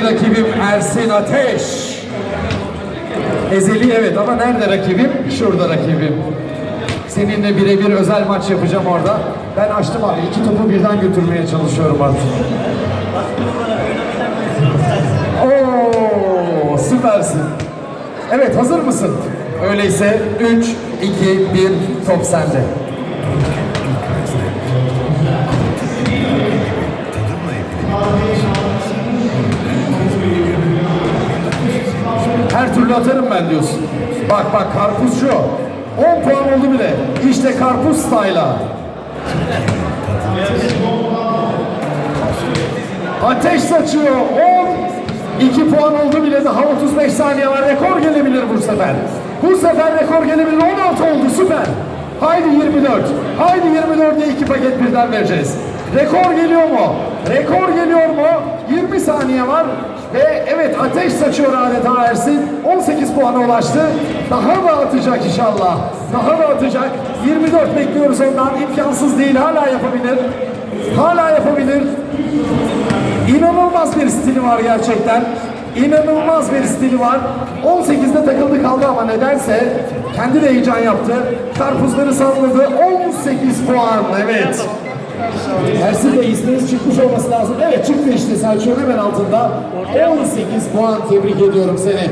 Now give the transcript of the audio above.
Ezeli rakibim Ersin Ateş. Ezeli evet ama nerede rakibim? Şurada rakibim. Seninle birebir özel maç yapacağım orada. Ben açtım abi. iki topu birden götürmeye çalışıyorum artık. Oo, süpersin. Evet hazır mısın? Öyleyse 3, 2, 1 top sende. Her türlü atarım ben diyorsun. Bak bak karpuz şu. 10 puan oldu bile. İşte karpuz style'a. Ateş saçıyor. 10. 2 puan oldu bile daha 35 saniye var. Rekor gelebilir bu sefer. Bu sefer rekor gelebilir. 16 oldu süper. Haydi 24. Haydi 24'e 2 paket birden vereceğiz. Rekor geliyor mu? Rekor geliyor mu? 20 saniye var. Ve evet ateş saçıyor adeta Ersin. 18 puana ulaştı. Daha da atacak inşallah. Daha da atacak. 24 bekliyoruz ondan. İmkansız değil. Hala yapabilir. Hala yapabilir. İnanılmaz bir stili var gerçekten. İnanılmaz bir stili var. 18'de takıldı kaldı ama nedense kendi de heyecan yaptı. Karpuzları salladı. 18 puan. Evet. Ersin Bey isminiz çıkmış olması lazım. Evet çıktı işte Selçuk'un hemen altında. 18 puan tebrik ediyorum seni.